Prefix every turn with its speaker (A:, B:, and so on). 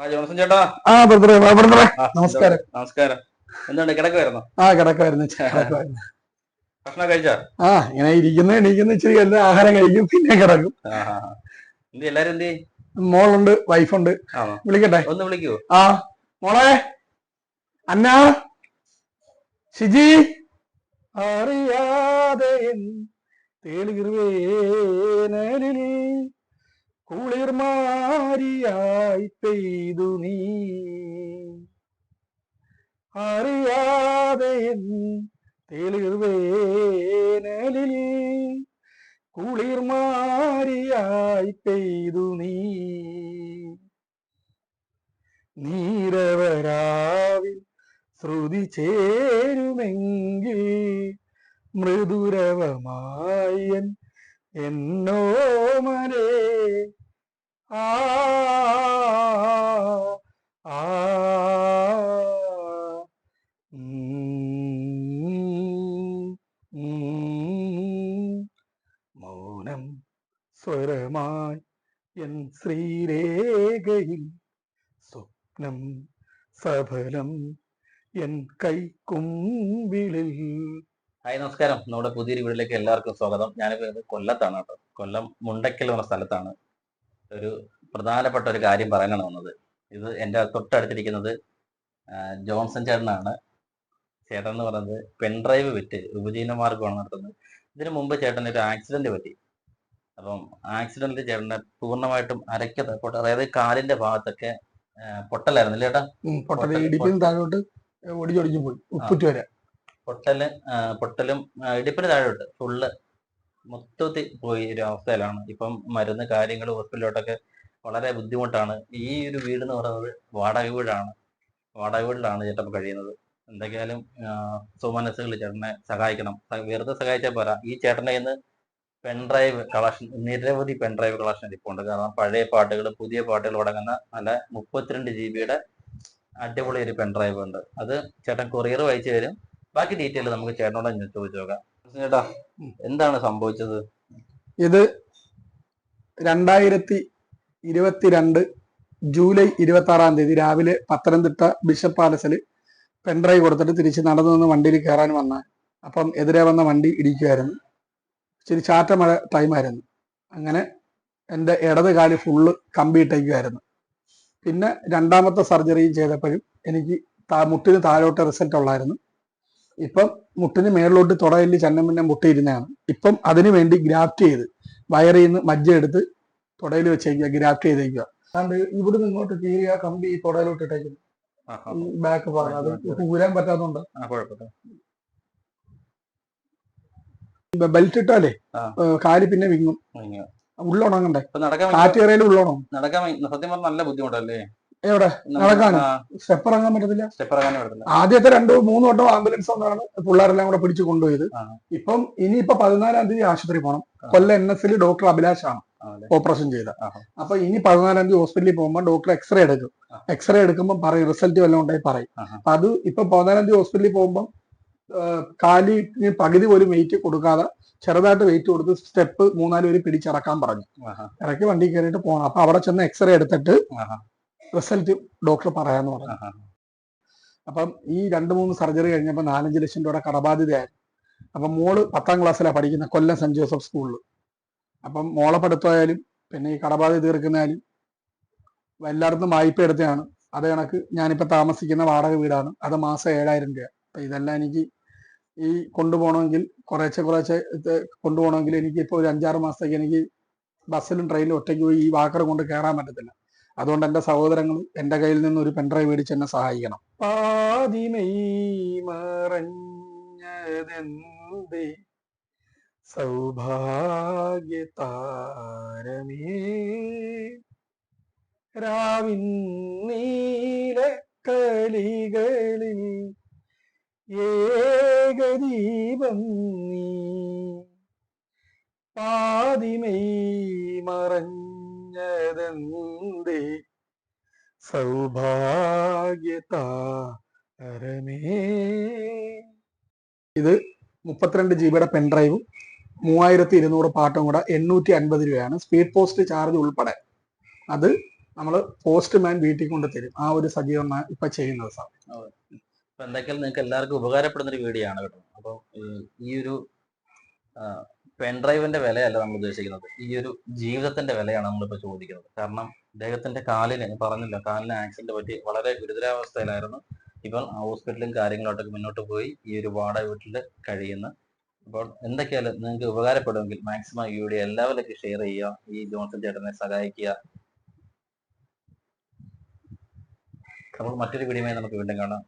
A: ആ ജോൺസൺ ചേട്ടാ.
B: ആ ബ്രദറെ ബ്രദറെ. നമസ്കാരം.
A: നമസ്കാരം. എന്താണ് കിടക്കുമായിരുന്നോ
B: ആ കിടക്കുമായിരുന്നു കിടക്കുമായിരുന്നു
A: ഭക്ഷണം കഴിച്ചാ?
B: ആ ഇങ്ങനെ ഇരിക്കുന്ന എണീക്കുന്ന ഇച്ചിരി എല്ലാം ആഹാരം കഴിക്കും പിന്നെ കിടക്കും.
A: എന്ത് എല്ലാരും എന്ത്?
B: മോളുണ്ട് വൈഫുണ്ട്. വിളിക്കട്ടെ.
A: ഒന്ന് വിളിക്കൂ.
B: ആ മോളെ. അന്ന. ഷിജി. അറിയാതെ എൻ തേളിർവേനലിൽ കുളിർമാരിയായി പെയ്തു നീ. അറിയാതെ തെളിർവേനലിൽ കുളിർമാരിയായി പെയ്തു നീ. നീരവരാവിൽ ശ്രുതി ചേരുമെങ്കിൽ മൃദുരവമായൻ എന്നോമലേ ആ ആ. മൗനം സ്വരമായി എൻ ശ്രീരേഖയിൽ സ്വപ്നം സഫലം എൻ കൈക്കുമ്പിളിൽ.
A: ഹായ് നമസ്കാരം. നമ്മുടെ പുതിയൊരു വീട്ടിലേക്ക് എല്ലാവർക്കും സ്വാഗതം. ഞാനിപ്പോ കൊല്ലത്താണ് കേട്ടോ. കൊല്ലം മുണ്ടക്കൽ എന്ന സ്ഥലത്താണ്. ഒരു പ്രധാനപ്പെട്ട ഒരു കാര്യം പറയാനാണ് വന്നത്. ഇത് എന്റെ തൊട്ടടുത്തിരിക്കുന്നത് ജോൺസൺ ചേട്ടനാണ്. ചേട്ടൻ എന്ന് പറയുന്നത് പെൻഡ്രൈവ് വിറ്റ് ഉപജീവന മാർഗമാണ് നടത്തുന്നത് ഇതിനു മുമ്പ് ചേട്ടന് ഒരു ആക്സിഡന്റ് പറ്റി. അപ്പം ആക്സിഡന്റിൽ ചേട്ടനെ പൂർണമായിട്ടും അരയ്ക്കത് പൊട്ട അതായത് കാലിന്റെ ഭാഗത്തൊക്കെ പൊട്ടലായിരുന്നില്ല ചേട്ടാ?
B: താഴോട്ട് ഒടിഞ്ഞൊടിഞ്ഞു പോയി. ഉപ്പുറ്റ് വരെ.
A: പൊട്ടൽ പൊട്ടലും ഇടിപ്പിന് താഴോട്ട് ഫുള്ള് മൊത്തത്തിൽ പോയി ഒരു അവസ്ഥയിലാണ്. ഇപ്പം മരുന്ന് കാര്യങ്ങൾ ഹോസ്പിറ്റലിലോട്ടൊക്കെ വളരെ ബുദ്ധിമുട്ടാണ്. ഈ ഒരു വീട് എന്ന് പറയുന്നത് വാടക വീടാണ്. വാടക വീട്ടിലാണ് ചേട്ടപ്പം കഴിയുന്നത്. എന്തൊക്കെയാലും സുമനസ്സുകൾ ചേട്ടനെ സഹായിക്കണം. വെറുതെ സഹായിച്ചാൽ പോരാ. ഈ ചേട്ടന്റെ ഇന്ന് പെൺഡ്രൈവ് കളക്ഷൻ നിരവധി പെൻഡ്രൈവ് കളക്ഷൻ ഇപ്പോൾ ഉണ്ട്. കാരണം പഴയ പാട്ടുകൾ പുതിയ പാട്ടുകൾ തുടങ്ങുന്ന നല്ല മുപ്പത്തിരണ്ട് ജി ബിയുടെ അടിപൊളി ഒരു പെൻഡ്രൈവ് ഉണ്ട്. അത് ചേട്ടൻ കൊറിയർ വായിച്ചു തരും. ബാക്കി ഡീറ്റെയിൽ നമുക്ക് ചേട്ടനോട് ചോദിച്ചു നോക്കാം. ചേട്ടാ എന്താണ് സംഭവിച്ചത്?
B: ഇത് രണ്ടായിരത്തി ഇരുപത്തിരണ്ട് ജൂലൈ ഇരുപത്തി ആറാം തീയതി രാവിലെ പത്തനംതിട്ട ബിഷപ്പ് പാലസിൽ പെൻഡ്രൈവ് കൊടുത്തിട്ട് തിരിച്ച് നടന്നു നിന്ന് വണ്ടിയിൽ കയറാൻ വന്ന അപ്പം എതിരെ വന്ന വണ്ടി ഇടിക്കുമായിരുന്നു ഇച്ചിരി ചാറ്റ മഴ ടൈമായിരുന്നു അങ്ങനെ എന്റെ ഇടത് കാൽ ഫുള്ള് കമ്പി ഇട്ടേക്കുമായിരുന്നു പിന്നെ രണ്ടാമത്തെ സർജറിയും ചെയ്തപ്പോഴും എനിക്ക് മുട്ടിന് താഴോട്ട് റിസൾട്ട് ഉള്ളായിരുന്നു. ഇപ്പം മുട്ടിന് മേളിലോട്ട് തുടയല്ലി ചന്നം പിന്നെ മുട്ടിയിരുന്നതാണ് ഇപ്പം അതിനു വേണ്ടി ഗ്രാഫ്റ്റ് ചെയ്ത് വയറിൽ നിന്ന് മജ്ജ എടുത്ത് തുടയിൽ വെച്ചേക്കുക ഗ്രാഫ്റ്റ് ചെയ്തേക്കുക. അതുകൊണ്ട് ഇവിടുന്ന് ഇങ്ങോട്ട് ആ കമ്പി ഈ തുടയിലോട്ട് ഇട്ടേക്കുന്നു. ഈ ബാക്ക് ഭാഗം അത് ഊരാൻ പറ്റാത്തതുകൊണ്ട് ബെൽറ്റ് ഇട്ടാലേ. കാൽ പിന്നെ വിങ്ങും.
A: ഇങ്ങനെ.
B: ഉള്ളുണങ്ങണ്ടേ?
A: ഇപ്പൊ നടക്കാൻ ഭയങ്കര-
B: കാറ്റ് കയറിയാലും
A: നടക്കാൻ സത്യം പറഞ്ഞാൽ നല്ല ബുദ്ധിമുട്ടല്ലേ?
B: എവിടെ?
A: നടക്കാൻ
B: സ്റ്റെപ്പ് ഇറങ്ങാൻ പറ്റത്തില്ല.
A: സ്റ്റെപ്പ് ഇറങ്ങാൻ പറ്റത്തില്ല.
B: ആദ്യത്തെ രണ്ടോ മൂന്ന് വട്ടം ആംബുലൻസ് കൊണ്ടാണ് പിള്ളേരെല്ലാം കൂടെ പിടിച്ചു കൊണ്ടുപോയത്. ഇപ്പം ഇനിയിപ്പോ പതിനാലാം തീയതി ആശുപത്രി പോകണം. കൊല്ലം എൻ എസ് ഡോക്ടർ അഭിലാഷാണ്
A: ആണ്
B: ഓപ്പറേഷൻ ചെയ്ത. അപ്പൊ ഇനി പതിനാലാം തീയതി ഹോസ്പിറ്റലിൽ പോകുമ്പോൾ ഡോക്ടർ എക്സ്റേ എടുക്കും. എക്സ്റേ എടുക്കുമ്പോൾ പറയും റിസൾട്ട് വല്ലതും ഉണ്ടായി പറയും. അപ്പൊ അത് ഇപ്പൊ പതിനാലാം തീയതി ഹോസ്പിറ്റലിൽ പോകുമ്പോൾ കാലി പകുതി പോലും വെയിറ്റ് കൊടുക്കാതെ ചെറുതായിട്ട് വെയിറ്റ് കൊടുത്ത് സ്റ്റെപ്പ് മൂന്നാൽ പേര് പിടിച്ചിറക്കാൻ പറഞ്ഞു. ഇറക്കി വണ്ടി കയറിയിട്ട് പോകണം അപ്പൊ അവിടെ ചെന്ന് എക്സ്റേ എടുത്തിട്ട് റിസൾട്ട് ഡോക്ടർ പറയാന്ന് പറഞ്ഞു. അപ്പം ഈ രണ്ട് മൂന്ന് സർജറി കഴിഞ്ഞപ്പോൾ നാലഞ്ച് ലക്ഷം രൂപയുടെ കടബാധ്യതയായി അപ്പം മോൾ പത്താം ക്ലാസ്സിലാണ് പഠിക്കുന്ന കൊല്ലം സെന്റ് ജോസഫ് സ്കൂളിൽ അപ്പം മോളെ പഠിത്തമായാലും പിന്നെ ഈ കടബാധ്യത തീർക്കുന്നതായാലും എല്ലായിടത്തും വായ്പ എടുത്തതാണ്. അത് കണക്ക് ഞാനിപ്പോൾ താമസിക്കുന്ന വാടക വീടാണ്. അത് മാസം ഏഴായിരം രൂപ. അപ്പം ഇതെല്ലാം എനിക്ക് ഈ കൊണ്ടുപോകണമെങ്കിൽ കുറേശ്ശെ കുറേശ്ശെ കൊണ്ടുപോകണമെങ്കിൽ എനിക്ക് ഇപ്പോൾ ഒരു അഞ്ചാറ് മാസത്തേക്ക് എനിക്ക് ബസ്സിലും ട്രെയിനിലും ഒറ്റയ്ക്ക് പോയി ഈ വാക്കർ കൊണ്ട് കയറാൻ പറ്റത്തില്ല. അതുകൊണ്ട് എന്റെ സഹോദരങ്ങൾ എന്റെ കയ്യിൽ നിന്ന് ഒരു പെൻഡ്രൈവ് മേടിച്ച് എന്നെ സഹായിക്കണം. പാതിമൈ മറഞ്ഞതെന്തേ? സൗഭാഗ്യ താരമേ രാവിൻ നീലക്കളികളിൽ ഏകദീപം നീ. പാതിമൈ മറഞ്ഞതെന്തേ സൗഭാഗ്യതാരമേ ഇത് മുപ്പത്തിരണ്ട് ജി ബിയുടെ പെൻഡ്രൈവും മൂവായിരത്തി ഇരുന്നൂറ് പാട്ടും കൂടെ എണ്ണൂറ്റി അൻപത് രൂപയാണ്. സ്പീഡ് പോസ്റ്റ് ചാർജ് ഉൾപ്പെടെ. അത് നമ്മൾ പോസ്റ്റ്മാൻ വീട്ടിൽ കൊണ്ട് തരും. ആ ഒരു സജീവമാണ് ഇപ്പൊ ചെയ്യുന്നത് സാർ.
A: എന്തൊക്കെയാണ് നിങ്ങൾക്ക് എല്ലാവർക്കും ഉപകാരപ്പെടുന്ന ഒരു വീഡിയോ ആണ് കേട്ടോ. അപ്പോൾ ഈ ഒരു പെൻഡ്രൈവിന്റെ വിലയല്ല നമ്മൾ ഉദ്ദേശിക്കുന്നത്. ഈ ഒരു ജീവിതത്തിന്റെ വിലയാണ് നമ്മളിപ്പോൾ ചോദിക്കുന്നത്. കാരണം അദ്ദേഹത്തിന്റെ കാലിന് പറഞ്ഞില്ല കാലിന് ആക്സിഡന്റ് പറ്റി വളരെ ഗുരുതരാവസ്ഥയിലായിരുന്നു. ഇപ്പം ഹോസ്പിറ്റലും കാര്യങ്ങളോട്ടൊക്കെ മുന്നോട്ട് പോയി ഈ ഒരു വാടക വീട്ടിൽ കഴിയുന്ന. അപ്പോൾ എന്തൊക്കെയാലും നിങ്ങൾക്ക് ഉപകാരപ്പെടുമെങ്കിൽ മാക്സിമം ഈ വീഡിയോ എല്ലാവരിലേക്കും ഷെയർ ചെയ്യുക ഈ ജോൺസൺ ചേട്ടനെ സഹായിക്കുക. നമ്മൾ മറ്റൊരു വീഡിയോ നമുക്ക് വീണ്ടും കാണാം.